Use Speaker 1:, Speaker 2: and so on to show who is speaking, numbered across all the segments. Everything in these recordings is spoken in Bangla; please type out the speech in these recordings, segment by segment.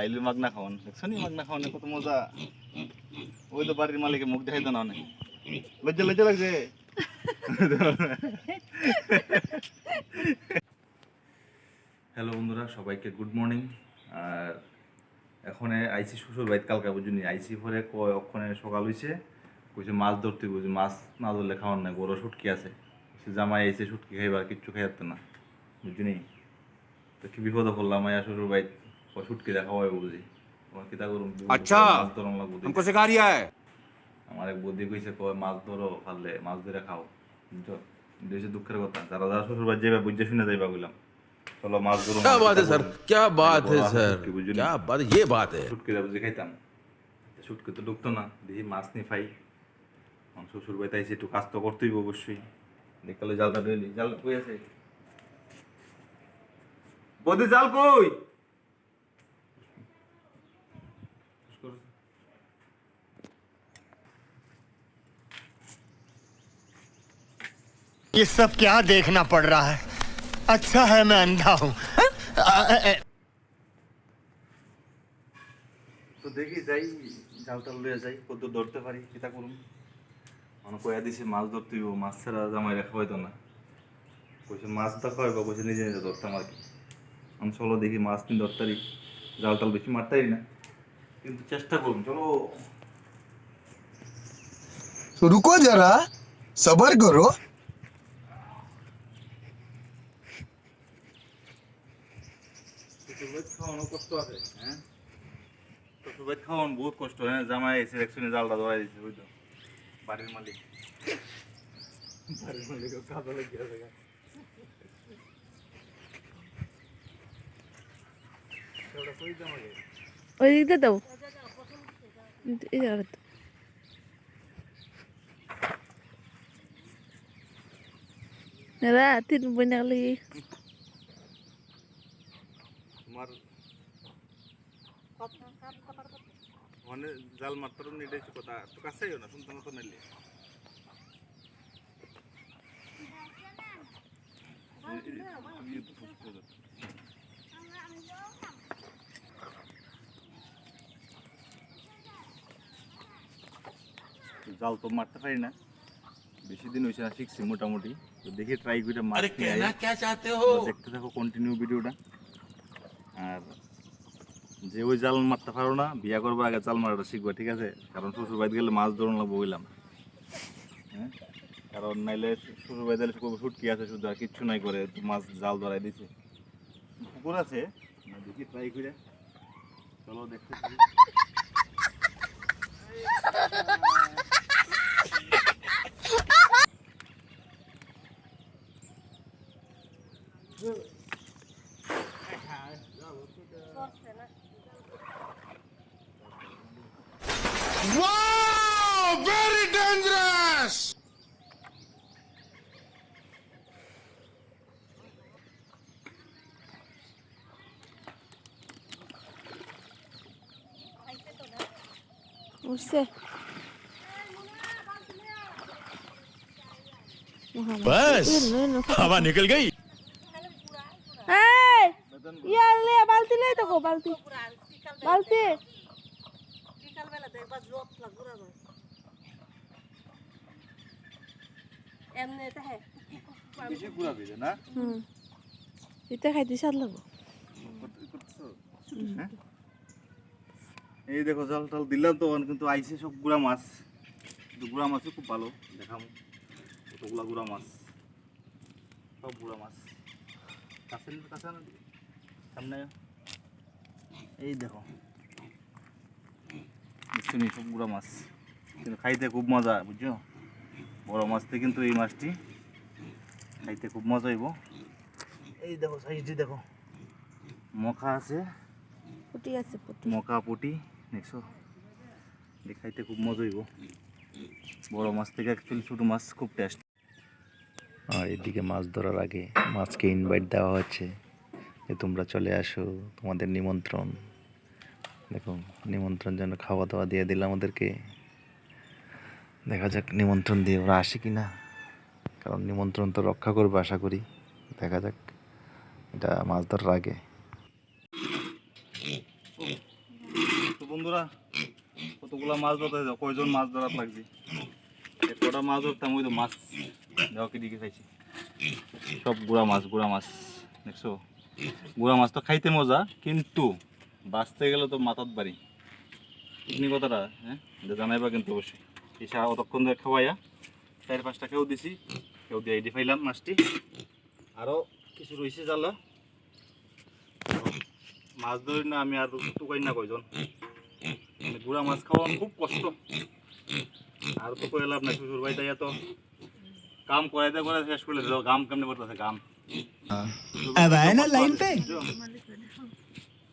Speaker 1: আইলি মাগনা খাওয়ান। দেখছ নি মাগনা খাওয়ানো কত মজা। ওই তো বাড়ির মালিকের মুখ দেখাই তো না অনেক। লজ্জা লজ্জা লাগছে। হ্যালো বন্ধুরা, সবাইকে গুড মর্নিং আর এখন আইসি শ্বশুর বাড়িতে, কালকা বুঝুনি আইসি পরে কয় অক্ষণে সকাল হইছে। কইছে, মাছ ধরতে বুঝি মাছ না ধরলে খাওয়ার নাই বড় শুটকি আছে। জামাই আইসে শুটকি খাইবার, কিচ্ছু খাইতে না। বুঝুনি তো কি বিপদে পড়লাম আয়া শ্বশুর বাড়িতে। কয় শুটকি দেখা হয় বুঝি তোমার কিতা করুম
Speaker 2: আচ্ছা।
Speaker 1: মাছ ধরম লাগবো
Speaker 2: हमको सिखा रिया है
Speaker 1: আমার এক বৌদি কইছে কয় মাছ ধরো পারলে মাছ ধরে খাও বুঝছো দেশে দুঃখের কথা যারা যারা শ্বশুর বাড়ি যাইবা বুঝে শুনে যাইবা বললাম চলো মাছ ধরো
Speaker 3: क्या बात है सर क्या बात है सर
Speaker 1: শুটকি বুঝুনি
Speaker 3: क्या बात ये बात है
Speaker 1: শুটকি বুঝে খাইতাম শুটকি তো ঢুকতো না দেখি মাছ নিয়ে খাই আমার শ্বশুর বাড়িতে আইসে একটু কাজ তো করতেই অবশ্যই দেখালে জালটা ডেলি জাল কই আছে বৌদি জাল কই
Speaker 4: ये सब क्या देखना पड़ रहा है अच्छा है मैं अंधा हूँ
Speaker 1: তো দেখি যাই জাল টাল লইয়া যাই কত ধরতে পারি কিতা করুম মানে কয়া দিছে মাছ ধরতে হইব মাছ ছাড়া জামাই রাখা হয়তো না কইছে মাছ তো খাওয়াইব কইছে নিজে নিজে ধরতাম আর কি আমি চলো দেখি মাছ নিয়ে ধরতারি জাল টাল বেশি মারতারি না কিন্তু চেষ্টা করুন চলো
Speaker 5: तो रुको जरा सबर करो
Speaker 1: খাওয়ানো কষ্ট আছে হ্যাঁ? খাওয়ানো বহুত কষ্ট হ্যাঁ? জামাই এসে একসঙ্গে জালটা ধরাই দিছে বুঝতো বাড়ির মালিক। বাড়ির মালিক কাজে লেগে আছে ওটা কই দাম আগে?
Speaker 6: ওই দিকটা দাও। এই জায়গাটা নেরা তিন বইনা গেলি
Speaker 1: তোমার ওখানে জাল মারতার এটাই কথা। তো কাছেই না শুনতাম তো নাইলে। জাল তো মারতে পারি না। বেশি দিন হয়েছে না শিখছি মোটামুটি। তো দেখি ট্রাই করে মারতে দেখতে থাকো কন্টিনিউ ভিডিওটা আর যে ওই জাল মারতে পারো না বিয়া করব আগে জাল মারাটা শিখবা ঠিক আছে? কারণ শ্বশুর বাড়িতে গেলে মাছ ধরুন লাগবো বললাম হ্যাঁ? কারণ নাইলে শ্বশুর বাড়িতে গেলে শুটকি আছে শুধু আর কিচ্ছু নাই করে মাছ জাল ধরাই দিছে। পুকুর আছে? দেখি ট্রাই করে চলো দেখতে Wow!
Speaker 5: Very dangerous!
Speaker 6: Usah.
Speaker 3: बस हवा निकल गई
Speaker 6: বালতি। বালতি।
Speaker 7: এটা হ্যাঁ।
Speaker 6: খাইতে লাগবো
Speaker 1: হ্যাঁ? এই দেখো জাল টাল দিলাম তো কিন্তু আইসে সব গুড়া মাছ। কিন্তু গুড়া মাছও খুব ভালো দেখাম। কতগুলা গুড়া মাছ। সব গুড়া মাছ। কাছে কাছে সামনে। এই দেখো। শুনি সব গুড়া মাছ। কিন্তু খাইতে খুব মজা বুঝছ? বড় মাছ থেকে কিন্তু এই মাছটি খাইতে খুব মজা হইব। এই দেখো সাইজটি দেখো। মখা আছে।
Speaker 6: পুটি আছে পুটি।
Speaker 1: মকা পুটি দেখছ? দেখাইতে খুব মজা হইব। বড় মাছ থেকে অ্যাকচুয়ালি ছোটো মাছ খুব টেস্ট
Speaker 8: আর এদিকে মাছ ধরার আগে মাছকে ইনভাইট দেওয়া হচ্ছে যে তোমরা চলে আসো তোমাদের নিমন্ত্রণ। দেখো নিমন্ত্রণ যেন খাওয়া দাওয়া দিয়ে দিলাম ওদেরকে দেখা যাক নিমন্ত্রণ দিয়ে ওরা আসে কি না কারণ নিমন্ত্রণ তো রক্ষা করবে আশা করি। দেখা যাক, এটা মাছ ধরার আগে।
Speaker 1: বন্ধুরা, কতগুলা মাছ ধরতে যাও কয়জন মাছ ধরার লাগছে কটা মাছ ধরতাম, ওই তো মাছ। দেওয়া কি দিকে খাইছি। সব গুড়া মাছ গুড়া মাছ, দেখছ? গুড়া মাছ তো খাইতে মজা, কিন্তু বাঁচতে গেলে তো মাথার বাড়ি। চিকনি কথাটা হ্যাঁ? জানাইবা কিন্তু অবশ্যই। এই অতক্ষণ ধরে খাওয়াইয়া চার পাঁচটা খেয়েও দিছি কেউ দিয়ে এটি ফাইলাম মাছটি। আরও কিছু রয়েছে জ্বালা মাছ ধরি না আমি আর টুকাই না কয়জন। মানে গুড়া মাছ খাওয়া খুব কষ্ট। আর তো কয়ে লাভ নাই শ্বশুর বাড়িটা তো কাম করাইতে করে শেষ করলে গাম কেমনে করতেছে গাম।
Speaker 5: লাইন পে?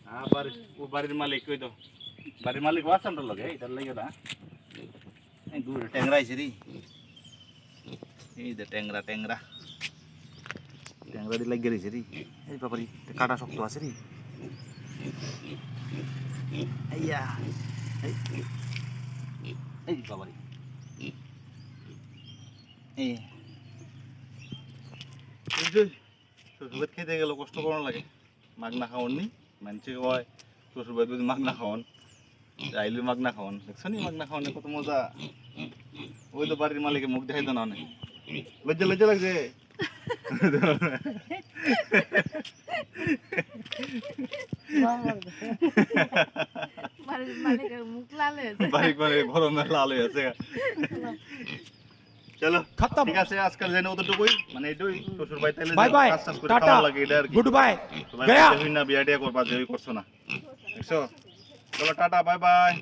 Speaker 1: হ্যাঁ বাড়ির ও বাড়ির মালিক কই তো বাড়ির মালিক বাসন লগে এটার লাগে না এই দূর ট্যাংরা আইছে রে এই দে ট্যাংরা ট্যাংরা ট্যাংরা দি লাগিয়ে রয়েছে রে এই বাবারি কাটা শক্ত আছে রে আইয়া এই এই বাবারি এই এই যে শ্বশুরবাড়ি খেতে গেলে কষ্ট করানো লাগে মাগ না খাওয়ান নি মানুষে কয় শ্বশুরবাড়ি যদি মাগ না খাওয়ান আইলে মাগ না খাওয়ান দেখছ নি মাগ না খাওয়ানে কত মজা? ওই তো বাড়ির মালিকে মুখ দেখাইতো না অনেক। লজ্জা লজ্জা লাগছে?
Speaker 6: মালিকের মুখ লাল হয়েছে
Speaker 1: বাড়ি করে গরমে লাল চলো ঠিক আছে আজকাল জেনে অতটুকুই মানে এটাই। শ্বশুর
Speaker 2: টাটা, গুড বাই গয়া।
Speaker 1: বিভিন্ন বিয়া টিয়া করবা যে করছ না। দেখছ? চলো টাটা বাই বাই।